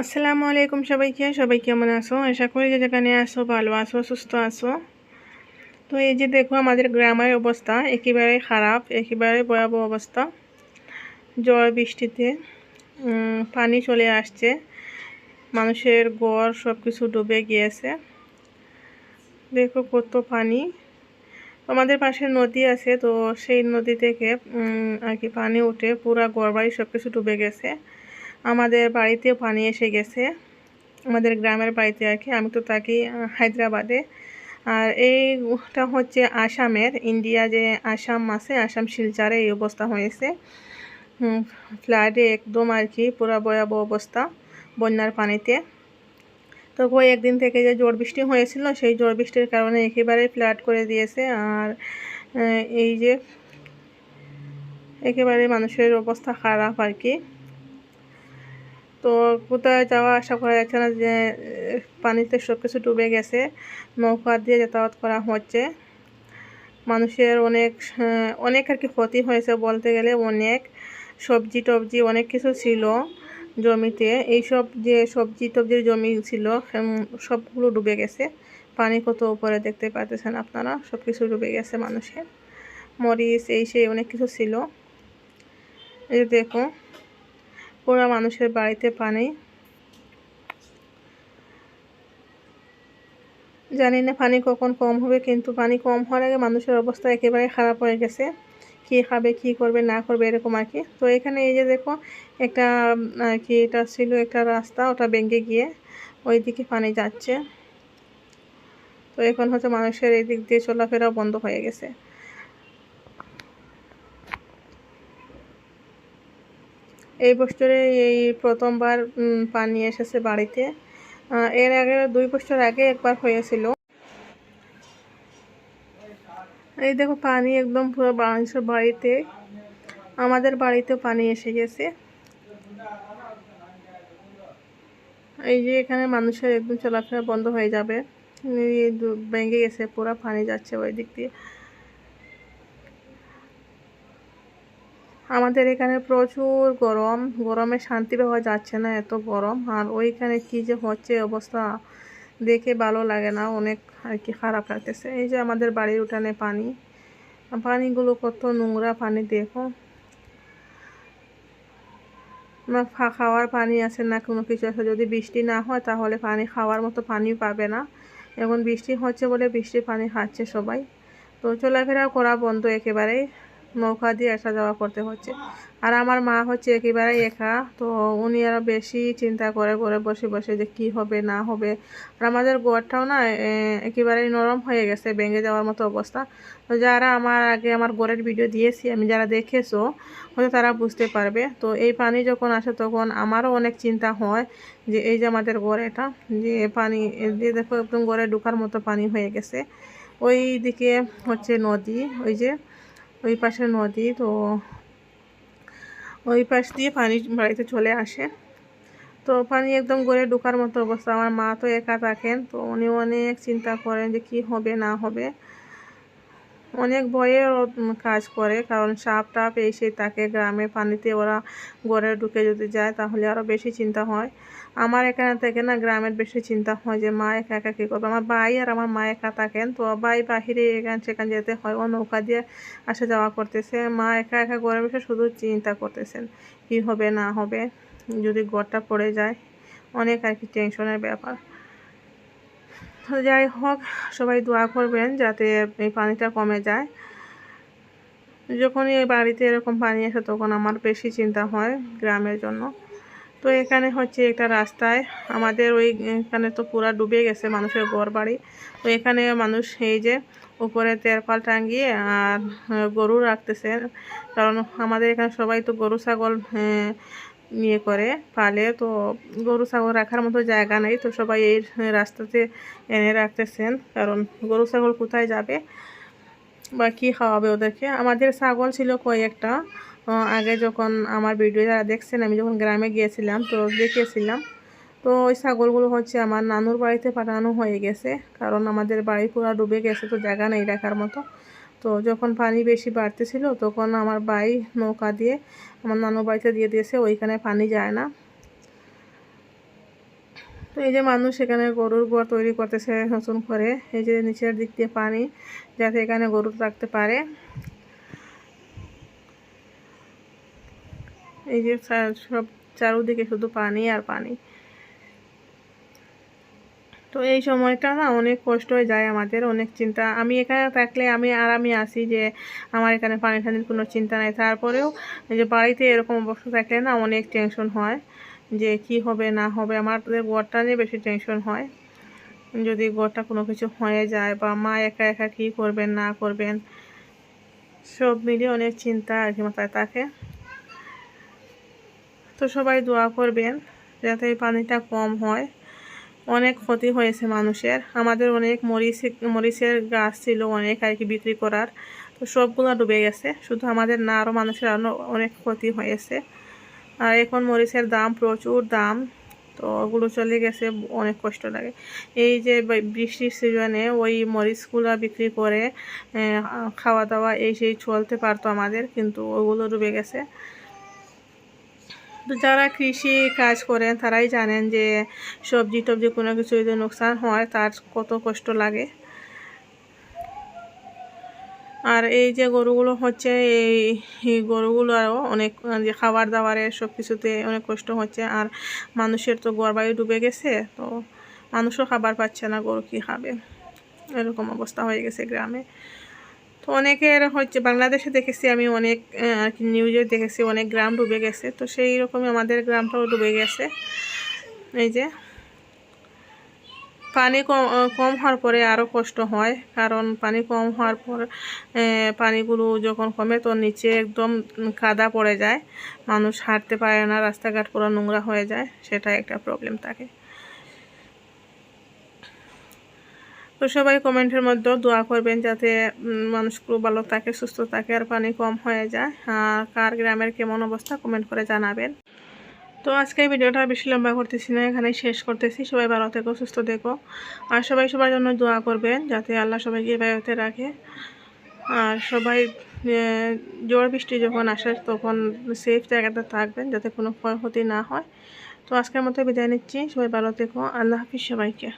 আসসালামু আলাইকুম সবাইকে। সবাই কেমন আসো আশা করি যে যেখানে আসো ভালো আছো, সুস্থ আছো। তো এই যে দেখো আমাদের গ্রামের অবস্থা, একেবারে খারাপ, একেবারে ভয়াবহ অবস্থা। ঝড় বৃষ্টিতে পানি চলে আসছে। মানুষের গড় সব কিছু ডুবে গিয়েছে। দেখো কত পানি। আমাদের পাশে নদী আছে, তো সেই নদী থেকে আর কি পানি উঠে পুরা ঘর বাড়ি সব কিছু ডুবে গেছে। আমাদের বাড়িতেও পানি এসে গেছে। আমাদের গ্রামের বাড়িতে আর কি। আমি তো থাকি হায়দ্রাবাদে। আর এইটা হচ্ছে আসামের। ইন্ডিয়া যে আসাম আছে, আসাম শিলচারে এই অবস্থা হয়েছে। ফ্লাডে একদম আর কি, পুরো ভয়াবহ অবস্থা বন্যার পানিতে। তো একদিন থেকে যে ঝড় বৃষ্টি হয়েছিল, সেই ঝড় বৃষ্টির কারণে একেবারে ফ্ল্যাট করে দিয়েছে। আর এই যে একেবারে মানুষের অবস্থা খারাপ আর কি। তো কোথায় যাওয়া আশা করা যাচ্ছে না যে, পানিতে সব কিছু ডুবে গেছে, নৌকা দিয়ে যাতায়াত করা হচ্ছে। মানুষের অনেক অনেক আর কি ক্ষতি হয়েছে বলতে গেলে অনেক। সবজি টবজি অনেক কিছু ছিল জমিতে। এইসব যে সবজি টবজির জমি ছিল সবগুলো ডুবে গেছে। পানি কত উপরে দেখতে পাচ্ছেন আপনারা? সব কিছু ডুবে গেছে মানুষের। মরিচ, এই সেই অনেক কিছু ছিল। এই দেখো পুরো মানুষের বাড়িতে পানি। জানি না পানি কখন কম হবে, কিন্তু পানি কম হওয়ার আগে মানুষের অবস্থা একেবারে খারাপ হয়ে গেছে। কি খাবে, কি করবে, না করবে এরকম আর কি। তো এখানে এই যে দেখো, একটা, আর কি, এটা ছিল একটা রাস্তা, ওটা ভেঙে গিয়ে ওই দিকে পানি যাচ্ছে। তো এখন হচ্ছে মানুষের এই দিক দিয়ে চলাফেরাও বন্ধ হয়ে গেছে। এই বছরে এই প্রথমবার পানি এসেছে বাড়িতে। এর আগে দুই বছর আগে একবার হয়েছিল। এই দেখো, পানি একদম পুরো মানুষের বাড়িতে, আমাদের বাড়িতেও পানি এসে গেছে। এই যে এখানে মানুষের একদম চলাফেরা বন্ধ হয়ে যাবে। ভেঙে গেছে, পুরো পানি যাচ্ছে ওই দিক দিয়ে। আমাদের এখানে প্রচুর গরম। গরমে শান্তি পাওয়া যাচ্ছে না, এত গরম। আর ওইখানে কি যে হচ্ছে অবস্থা, দেখে ভালো লাগে না, অনেক আর কি খারাপ লাগতেছে। এই যে আমাদের বাড়ির উঠানে পানি। পানিগুলো কত নোংরা পানি, দেখো। না খাওয়ার পানি আছে না কোনো কিছু আছে। যদি বৃষ্টি না হয়, তাহলে পানি খাওয়ার মতো পানিও পাবে না। এখন বৃষ্টি হচ্ছে বলে বৃষ্টির পানি খাচ্ছে সবাই। তো চলাফেরা করা বন্ধ একেবারেই। নৌকা দিয়ে আসা যাওয়া করতে হচ্ছে। আর আমার মা হচ্ছে একেবারেই একা, তো উনি আরও বেশি চিন্তা করে করে বসে বসে যে কি হবে, না হবে। আর আমাদের গোয়ারটাও না একেবারেই নরম হয়ে গেছে, ভেঙে যাওয়ার মতো অবস্থা। তো যারা আমার আগে আমার গোড়ের ভিডিও দিয়েছি, আমি যারা দেখেছ, হয়তো তারা বুঝতে পারবে। তো এই পানি যখন আসে, তখন আমারও অনেক চিন্তা হয় যে এই যে আমাদের গড় এটা, যে পানি দিয়ে দেখো একদম গড়ে ঢোকার মতো পানি হয়ে গেছে। ওই দিকে হচ্ছে নদী, ওই যে ওই পাশে নদী, তো ওই পাশ দিয়ে পানি বাড়িতে চলে আসে। তো পানি একদম গড়ে ঢোকার মতো অবস্থা। আমার মা তো একা থাকেন, তো উনি অনেক চিন্তা করেন যে কি হবে, না হবে। অনেক ভয়ে কাজ করে। কারণ সাপ টাপ এই তাকে গ্রামে পানিতে ওরা গড়ে ঢুকে যদি যায়, তাহলে আরও বেশি চিন্তা হয়। আমার এখানে থেকে না গ্রামের বেশি চিন্তা হয় যে মা একা একা কী করবে? আমার ভাই আর আমার মা একা থাকেন, তো ভাই বাহিরে এখান সেখান যেতে হয়। ও নৌকা দিয়ে আসা যাওয়া করতেছে। মা একা একা ঘরে বসে শুধু চিন্তা করতেছেন, কি হবে না হবে। যদি ঘরটা পড়ে যায়, অনেক আর কি টেনশনের ব্যাপার। তো যাই হোক, সবাই দোয়া করবেন যাতে এই পানিটা কমে যায়। যখনই বাড়িতে এরকম পানি আসে, তখন আমার বেশি চিন্তা হয় গ্রামের জন্য। তো এখানে হচ্ছে একটা রাস্তায়, আমাদের ওই এখানে তো পুরা ডুবে গেছে মানুষের ঘর বাড়ি। তো এখানে মানুষ এই যে উপরে তেরপাল টাঙ্গিয়ে আর গরু রাখতেছে। কারণ আমাদের এখানে সবাই তো গরু, ছাগল ইয়ে করে। পালে তো গরু ছাগল রাখার মতো জায়গা নেই, তো সবাই এই রাস্তাতে এনে রাখতেছেন। কারণ গরু ছাগল কোথায় যাবে বা কী খাওয়াবে ওদেরকে? আমাদের ছাগল ছিল কয়েকটা। আগে যখন আমার ভিডিও যারা দেখছেন, আমি যখন গ্রামে গিয়েছিলাম, তো দেখিয়েছিলাম। তো ওই ছাগলগুলো হচ্ছে আমার নানুর বাড়িতে পাঠানো হয়ে গেছে। কারণ আমাদের বাড়ি পুরো ডুবে গেছে, তো জায়গা নেই রাখার মতো। তো যখন পানি বেশি বাড়তেছিল, তখন আমার ভাই নৌকা দিয়ে, আমার নানু বাড়িতে দিয়ে দিয়েছে, ওইখানে পানি যায় না। তো এই যে মানুষ এখানে গরুর গোয়া তৈরি করতেছে নতুন করে, এই যে নিচের দিক দিয়ে পানি, যাতে এখানে গরু রাখতে পারে। এই যে সব চারোদিকে শুধু পানি আর পানি। তো এই সময়টা না অনেক কষ্ট হয়ে যায় আমাদের, অনেক চিন্তা। আমি এখানে থাকলে আমি আরামে আসি যে আমার এখানে পানি টানির কোনো চিন্তা নাই। তারপরেও যে বাড়িতে এরকম অবস্থা থাকলে না অনেক টেনশন হয় যে কি হবে, না হবে। আমাদের ঘরটা নিয়ে বেশি টেনশন হয়। যদি ঘরটা কোনো কিছু হয়ে যায় বা মা একা একা কী করবেন, না করবেন, সব মিলিয়ে অনেক চিন্তা আর কি মাথায় থাকে। তো সবাই দোয়া করবেন যাতে পানিটা কম হয়। অনেক ক্ষতি হয়েছে মানুষের। আমাদের অনেক মরিচ, মরিচের গাছ ছিল অনেক আর কি বিক্রি করার। তো সবগুলো ডুবে গেছে। শুধু আমাদের না আরও মানুষের আরও অনেক ক্ষতি হয়েছে। আর এখন মরিচের দাম প্রচুর দাম। তো ওগুলো চলে গেছে, অনেক কষ্ট লাগে। এই যে বৃষ্টির সিজনে ওই মরিচগুলো বিক্রি করে খাওয়া দাওয়া এই সেই চলতে পারতো আমাদের, কিন্তু ওগুলো ডুবে গেছে। তো যারা কৃষি কাজ করেন, তারাই জানেন যে সবজি টবজি কোনো কিছু যদি নোকসান হয়, তার কত কষ্ট লাগে। আর এই যে গরুগুলো হচ্ছে, এই গরুগুলো আরও অনেক, যে খাবার দাবারের সব কিছুতে অনেক কষ্ট হচ্ছে। আর মানুষের তো গড়বাড়ি ডুবে গেছে, তো মানুষও খাবার পাচ্ছে না, গরু কী খাবে? এরকম অবস্থা হয়ে গেছে গ্রামে। তো অনেকের হচ্ছে বাংলাদেশে দেখেছি আমি অনেক আর কি নিউজে দেখেছি অনেক গ্রাম ডুবে গেছে। তো সেই রকমই আমাদের গ্রামটাও ডুবে গেছে। এই যে পানি কম হওয়ার পরে আরও কষ্ট হয়, কারণ পানি কম হওয়ার পর পানিগুলো যখন কমে তো নিচে একদম কাদা পড়ে যায়। মানুষ হাঁটতে পারে না, রাস্তাঘাট পুরো নোংরা হয়ে যায় সেটা একটা প্রবলেম থাকে। তো সবাই কমেন্টের মধ্যেও দোয়া করবেন যাতে মানুষগুলো ভালো থাকে, সুস্থ থাকে আর পানি কম হয়ে যায়। আর কার গ্রামের কেমন অবস্থা কমেন্ট করে জানাবেন। তো আজকে ভিডিওটা বেশি লম্বা করতেছি না এখানে শেষ করতেছি। সবাই ভালো থেকো, সুস্থ থেকো। আর সবাই সবার জন্য দোয়া করবেন যাতে আল্লাহ সবাইকে এভাবে রাখে। আর সবাই ঝড় বৃষ্টি যখন আসে তখন সেফ জায়গাতে থাকবেন যাতে কোনো ক্ষয়ক্ষতি না হয়। তো আজকের মতো বিদায় নিচ্ছি। সবাই ভালো থেকো। আল্লাহ হাফিজ সবাইকে।